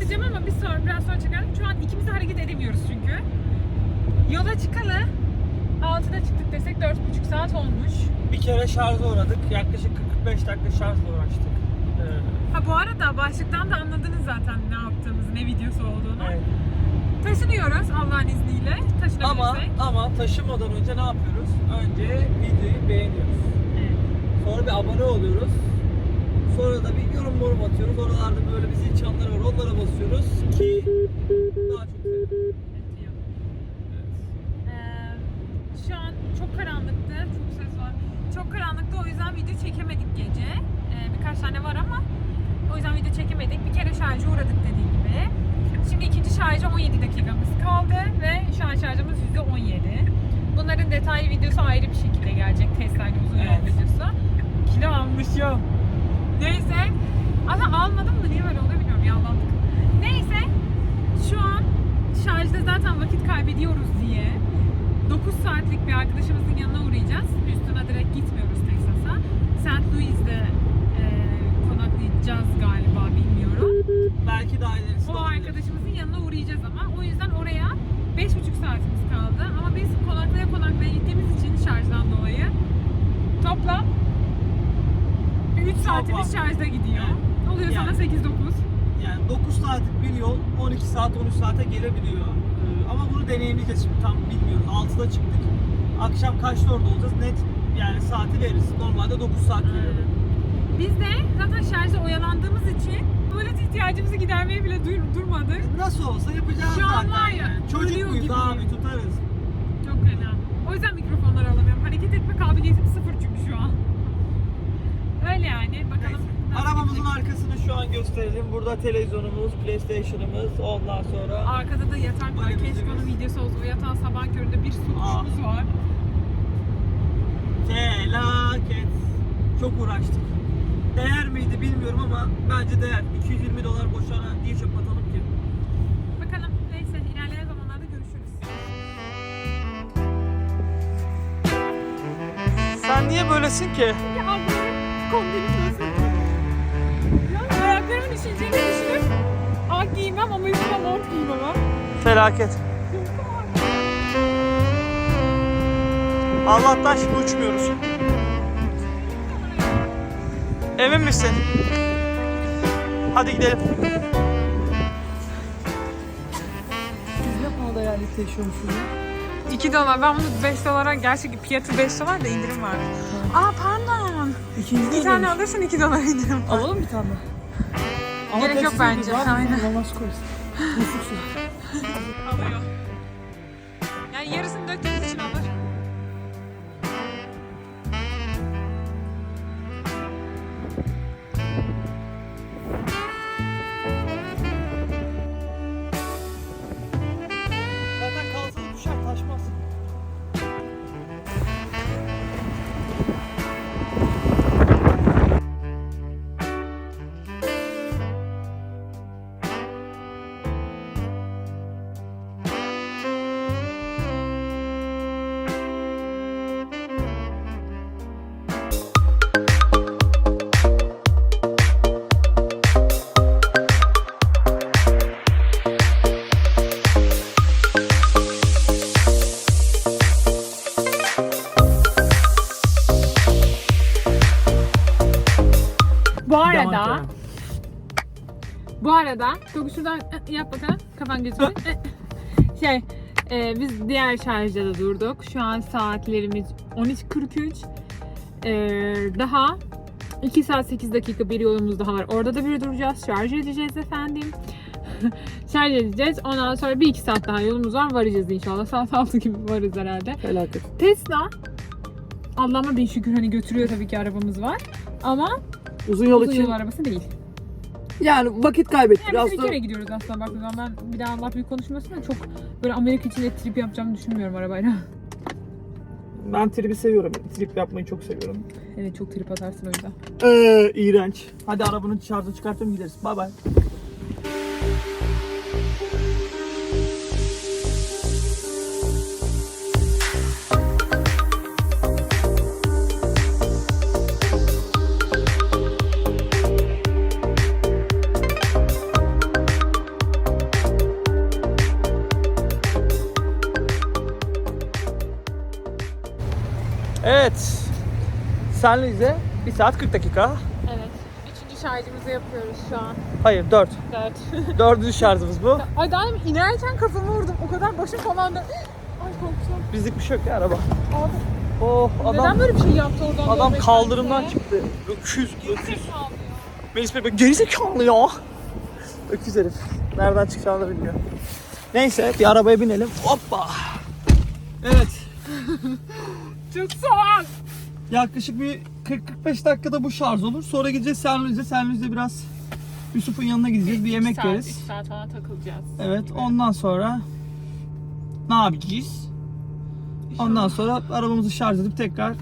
Çıkartacağım ama bir sonra biraz sonra çıkartacağım. Şu an ikimiz de hareket edemiyoruz çünkü. Yola çıkalı 6'da çıktık desek 4,5 saat olmuş. Bir kere şarja uğradık. Yaklaşık 45 dakika şarjla uğraştık. Ee, Ha bu arada başlıktan da anladınız zaten ne yaptığımızı, ne videosu olduğunu. evet. Taşınıyoruz Allah'ın izniyle. Taşınabilirsek. Ama ama taşımadan önce ne yapıyoruz? Önce videoyu beğeniyoruz. Evet. Sonra bir abone oluyoruz. Sonra da bir yorum yorum atıyoruz. Oralarda böyle bir zil çanları var. Onlara basıyoruz ki daha çok sevinirim. Evet. Ee, şu an çok karanlıktı. Çok ses var. Çok karanlıktı o yüzden video çekemedik gece. Ee, birkaç tane var ama o yüzden video çekemedik. Bir kere şarja uğradık dediğim gibi. Şimdi ikinci şarja 17 dakikamız kaldı ve şu an şarjımız %17. Bunların detaylı videosu ayrı bir şekilde gelecek. Testlerle uzun yol Evet. videosu. Kilo almışım. Neyse. Ama almadım mı niye böyle oluyor bilmiyorum yalandık. Neyse. Şu an şarjda zaten vakit kaybediyoruz diye 9 saatlik bir arkadaşımızın yanına uğrayacağız. Üstüne direkt gitmiyoruz Texas'a. St. Louis'de e, konaklayacağız galiba bilmiyorum. Belki daha ilerisi. O arkadaşımızın yanına uğrayacağız ama o yüzden oraya 5,5 saatimiz kaldı. Ama biz konaklaya konaklaya gittiğimiz için şarjdan dolayı toplam 3 saatimiz şarjda gidiyor. Oluyor sana Yani. 8-9. Yani 9 saatlik bir yol 12 saat 13 saate gelebiliyor. Ee, ama bunu deneyimleyeceğiz şimdi tam bilmiyoruz. 6'da çıktık. Akşam kaçta orada olacağız net yani saati veririz. Normalde 9 saat veriyor. Biz de zaten şarjda oyalandığımız için tuvalet ihtiyacımızı gidermeye bile dur- durmadık. Nasıl olsa yapacağız Şu an zaten. var ya, yani. Çocuk muyuz gibiyim. abi tutarız. Çok fena. O yüzden mikrofonları alamıyorum. Hareket etme kabiliyetim sıfır çünkü şu an. Öyle yani. Bakalım. nasıl Arabamızın gidecek. Arkasını şu an gösterelim. Burada televizyonumuz, PlayStation'ımız, ondan sonra Arkada da yatak var. Keşke onun videosu olsa. O yatağın sabah köründe bir su Aa. kuşumuz var. felaket. Çok uğraştık. Değer miydi bilmiyorum ama bence değer. 220 dolar boşuna niye çöp atalım ki? Bakalım. Neyse ilerleyen zamanlarda görüşürüz. Sen niye böylesin ki? Ya kombini Ya üşüyeceğini düşünüp ak giymem ama üstüne mont giymem ha. Felaket. Allah'tan şimdi uçmuyoruz. Emin misin? Hadi gidelim. Biz ne pahalı eyalette yaşıyormuşuz ya? 2 dolar. Ben bunu 5 dolara gerçek fiyatı 5 dolar da indirim var. Aa pardon. İkinci Bir tane alırsan 2 dolar indirim var. Alalım bir tane. Gerek yok bence, aynen. Namaz su. Alıyor. Yani yarısını arada Togu şuradan ı, yap bakalım kafan gözüküyor. şey e, biz diğer şarjda da durduk. Şu an saatlerimiz 13.43. E, daha 2 saat 8 dakika bir yolumuz daha var. Orada da bir duracağız. Şarj edeceğiz efendim. şarj edeceğiz. Ondan sonra 1-2 saat daha yolumuz var. Varacağız inşallah. Saat 6 gibi varız herhalde. Felaket. Tesla Allah'ıma bin şükür hani götürüyor tabii ki arabamız var. Ama Uzun yol uzun için yol arabası değil. Yani vakit kaybettik. Yani biz bir Aslında kere gidiyoruz aslında baktığın zaman. Ben bir daha Allah büyük konuşmasın da çok böyle Amerika içinde trip yapacağımı düşünmüyorum arabayla. ben tribi seviyorum. Trip yapmayı çok seviyorum. evet çok trip atarsın o yüzden. Ee, iğrenç. Hadi arabanın şarjını çıkartıyorum gideriz. Bay bay. Evet. Sen Lize 1 saat 40 dakika. Evet. Üçüncü şarjımızı yapıyoruz şu an. Hayır 4. Dört. Dördüncü şarjımız bu. Ay daha demin inerken kafamı vurdum. O kadar başım falan da... Ay korktum. Bizlik bir şey yok ya araba. Abi, Oh neden adam böyle bir şey yaptı oradan adam dönmektense? kaldırımdan çıktı. Öküz öküz. Melis Bey gerizekalı ya. Öküz herif. Nereden çıkacağını da bilmiyor. Neyse bir arabaya binelim. Hoppa. Evet. Çok soğuk. Yaklaşık bir 40-45 dakikada bu şarj olur. Sonra gideceğiz Senlüz'e. Senlüz'de biraz Yusuf'un yanına gideceğiz. Bir yemek saat, yeriz. 3 saat falan takılacağız. Evet ondan sonra ne yapacağız? Ondan sonra arabamızı şarj edip tekrar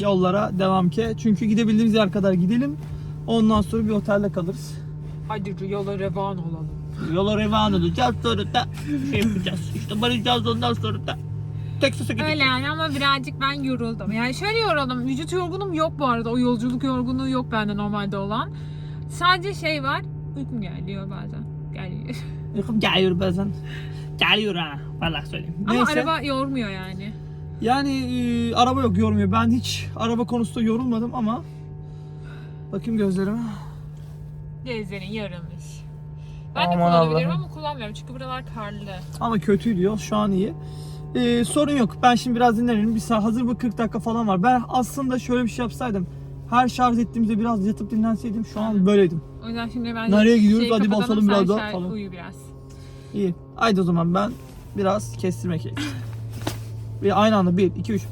yollara devam ki. Çünkü gidebildiğimiz yer kadar gidelim. Ondan sonra bir otelde kalırız. Hadi yola revan olalım. Yola revan olacağız sonra da şey yapacağız. İşte varacağız ondan sonra da Texas'a gideceğiz. Öyle yani ama birazcık ben yoruldum. Yani şöyle yoruldum. Vücut yorgunum yok bu arada. O yolculuk yorgunluğu yok bende normalde olan. Sadece şey var. Uykum geliyor bazen. Geliyor. Uykum geliyor bazen. Geliyor ha. Vallahi söyleyeyim. Ama Neyse. araba yormuyor yani. Yani e, araba yok yormuyor. Ben hiç araba konusunda yorulmadım ama bakayım gözlerime. Gözlerin yarılmış. Ben de Aman kullanabilirim Allah'ım. ama kullanmıyorum çünkü buralar karlı. Ama kötüydü yol. Şu an iyi. Ee, sorun yok. Ben şimdi biraz dinlenirim. Bir saat hazır bu 40 dakika falan var. Ben aslında şöyle bir şey yapsaydım. Her şarj ettiğimizde biraz yatıp dinlenseydim şu an böyleydim. O yüzden şimdi ben Nereye gidiyoruz? şeyi Hadi kapatalım, basalım sen biraz daha şarj- falan. Uyu biraz. İyi. Haydi o zaman ben biraz kestirme keyif. Bir aynı anda 1 2 3.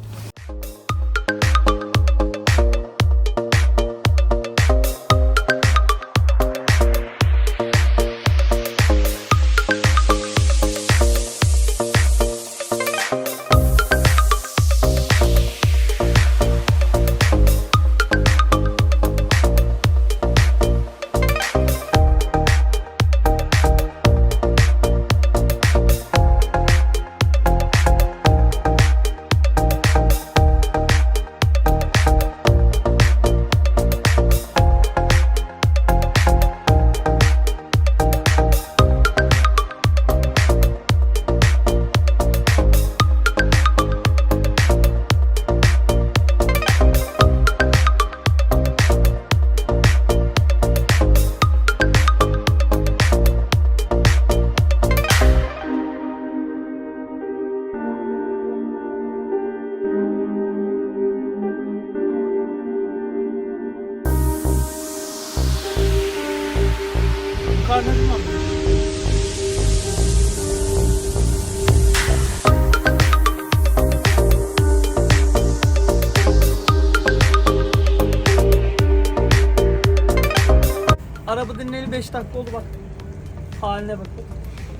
Var. Araba dinleyeli 5 dakika oldu bak. Haline bakın.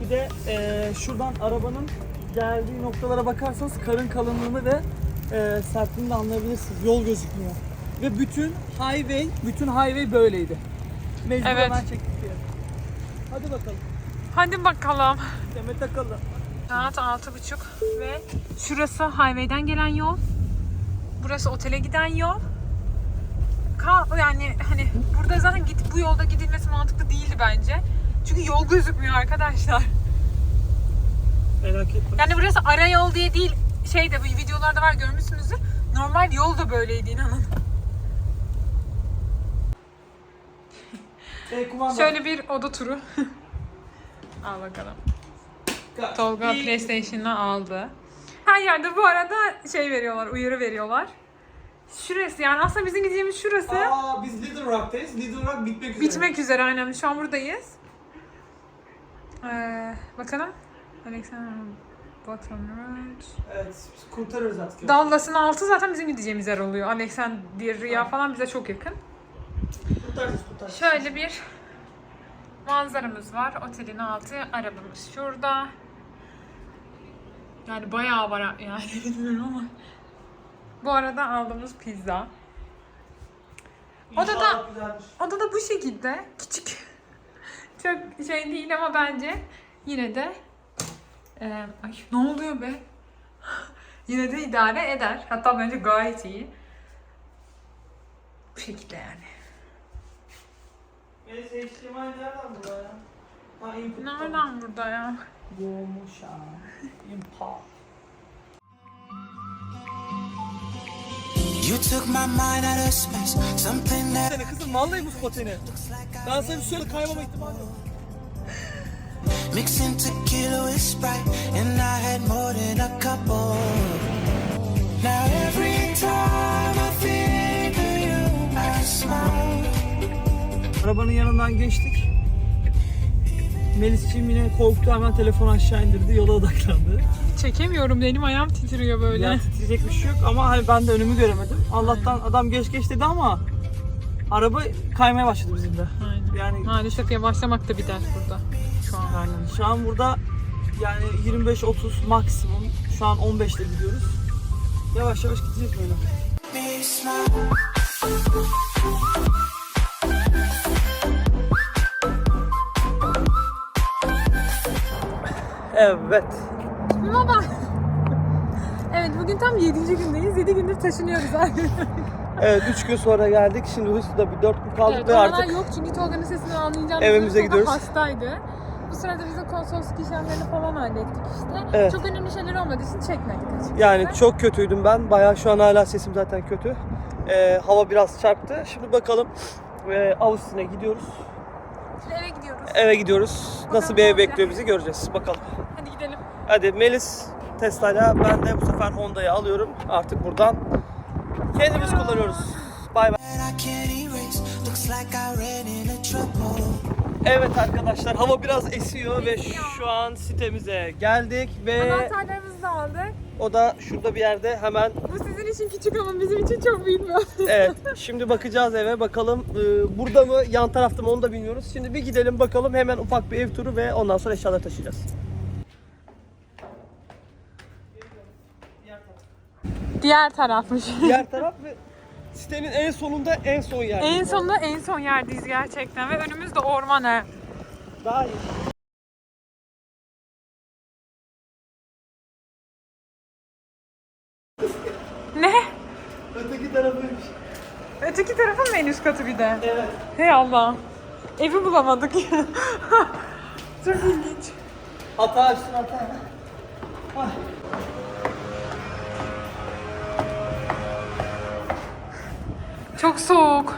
Bir de eee, şuradan arabanın geldiği noktalara bakarsanız karın kalınlığını ve eee sertliğini de anlayabilirsiniz. Yol gözükmüyor. Ve bütün highway, bütün highway böyleydi. Mecbur Evet. diye. Hadi bakalım. Hadi bakalım. Demet Akalın. Saat altı buçuk ve şurası highway'den gelen yol. Burası otele giden yol. Ka yani hani burada zaten git bu yolda gidilmesi mantıklı değildi bence. Çünkü yol gözükmüyor arkadaşlar. Merak etme. Yani burası ara yol diye değil. Şey de bu videolarda var görmüşsünüzdür. Normal yol da böyleydi inanın. E, kumanda. Şöyle bir oda turu. Al bakalım. Tolga İyi. PlayStation'ı aldı. Her yerde bu arada şey veriyorlar, uyarı veriyorlar. Şurası yani aslında bizim gideceğimiz şurası. Aa biz Little Rock'tayız. Little Rock bitmek üzere. Bitmek üzere aynen. Şu an buradayız. Ee, bakalım. Alexander Bottom Road. Evet kurtarırız artık. Dallas'ın altı zaten bizim gideceğimiz yer oluyor. Alexandria falan bize çok yakın. Kurtarırız kurtarırız. Şöyle bir manzaramız var. Otelin altı. Arabamız şurada. Yani bayağı var yani bilmiyorum ama. Bu arada aldığımız pizza. Odada, İnşallah güzeldir. odada bu şekilde küçük. Çok şey değil ama bence yine de Eee, ay ne oluyor be? yine de idare eder. Hatta bence gayet iyi. Bu şekilde yani. Benim HDMI nereden burada ya? Ha input. Nereden burada ya? Yumuşa. Impact. You took my mind out of space. Something that Seni kızım vallahi buz pateni. Ben sana bir şöyle kaymama ihtimali yok. mixing tequila with Sprite, and I had more than a couple. Now every time I think of you, I smile. Arabanın yanından geçtik. Melis'ciğim yine korktu hemen telefonu aşağı indirdi yola odaklandı. Çekemiyorum benim ayağım titriyor böyle. Yani titreyecek bir şey yok ama hani ben de önümü göremedim. Allah'tan adam geç geç dedi ama araba kaymaya başladı bizim de. Aynen. Yani Maalesef yavaşlamak da bir ders burada. Şu an. Aynen. Şu an burada yani 25-30 maksimum. Şu an 15'te gidiyoruz. Yavaş yavaş gideceğiz böyle. Evet. Baba. Evet bugün tam 7. gündeyiz. 7 gündür taşınıyoruz abi. Evet 3 gün sonra geldik. Şimdi Huslu'da bir 4 gün kaldık evet, ve artık yok çünkü Tolga'nın sesini anlayacağım. Evimize gidiyoruz. hastaydı. Bu sırada biz de konsolosluk işlemlerini falan hallettik işte. Evet. Çok önemli şeyler olmadığı için çekmedik açıkçası. yani çok kötüydüm ben. Bayağı şu an hala sesim zaten kötü. Ee, hava biraz çarptı. Şimdi bakalım ee, Ağustos'a gidiyoruz. Eve gidiyoruz. Nasıl bir ev bekliyor bizi göreceğiz. Bakalım. Hadi gidelim. Hadi Melis Tesla'yla ben de bu sefer Honda'yı alıyorum. Artık buradan kendimiz kullanıyoruz. Bay bay. Evet arkadaşlar hava biraz esiyor ve şu an sitemize geldik ve Anahtarlarımızı da aldık. o da şurada bir yerde hemen Bu sizin için küçük ama bizim için çok büyük bir evet şimdi bakacağız eve bakalım e, burada mı yan tarafta mı onu da bilmiyoruz. Şimdi bir gidelim bakalım hemen ufak bir ev turu ve ondan sonra eşyaları taşıyacağız. Diğer tarafmış. Diğer taraf ve sitenin en sonunda en son yer. en sonunda en son yerdeyiz gerçekten ve önümüzde orman ha. Daha iyi. En üst katı bir de? Evet. Hey Allah. Evi bulamadık. Çok ilginç. Hata açtın hata. Ah. Çok soğuk.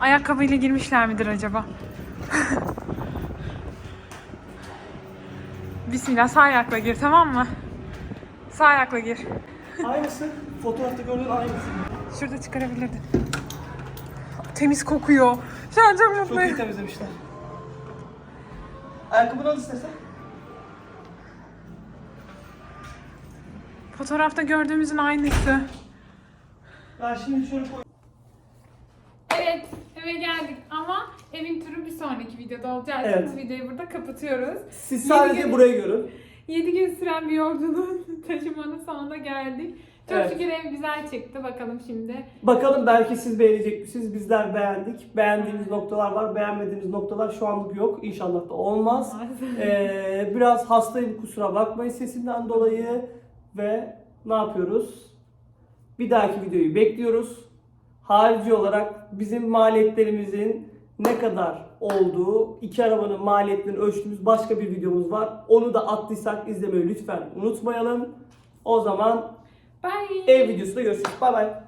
Ayakkabıyla girmişler midir acaba? Bismillah sağ ayakla gir tamam mı? Sağ ayakla gir. Aynısı. Fotoğrafta gördüğün aynısı. Şurada çıkarabilirdin. Temiz kokuyor. Şu an çok Çok iyi mutluyum. temizlemişler. Ayakkabını al istersen. Fotoğrafta gördüğümüzün aynısı. Ben şimdi şöyle koy. Evet eve geldik ama evin turu bir sonraki videoda olacağı için Evet. bu videoyu burada kapatıyoruz. Siz sadece gün- burayı görün. 7 gün süren bir yolculuğun taşımanın sonuna geldik. Çok Evet. şükür ev güzel çıktı. Bakalım şimdi. Bakalım belki siz beğenecek misiniz? Bizler beğendik. Beğendiğimiz noktalar var. Beğenmediğimiz noktalar şu anlık yok. İnşallah da olmaz. Ee, biraz hastayım kusura bakmayın sesimden dolayı. Ve ne yapıyoruz? Bir dahaki videoyu bekliyoruz. Harici olarak bizim maliyetlerimizin ne kadar olduğu, iki arabanın maliyetlerini ölçtüğümüz başka bir videomuz var. Onu da attıysak izlemeyi lütfen unutmayalım. O zaman Bye. ev videosunda görüşürüz. Bay bay.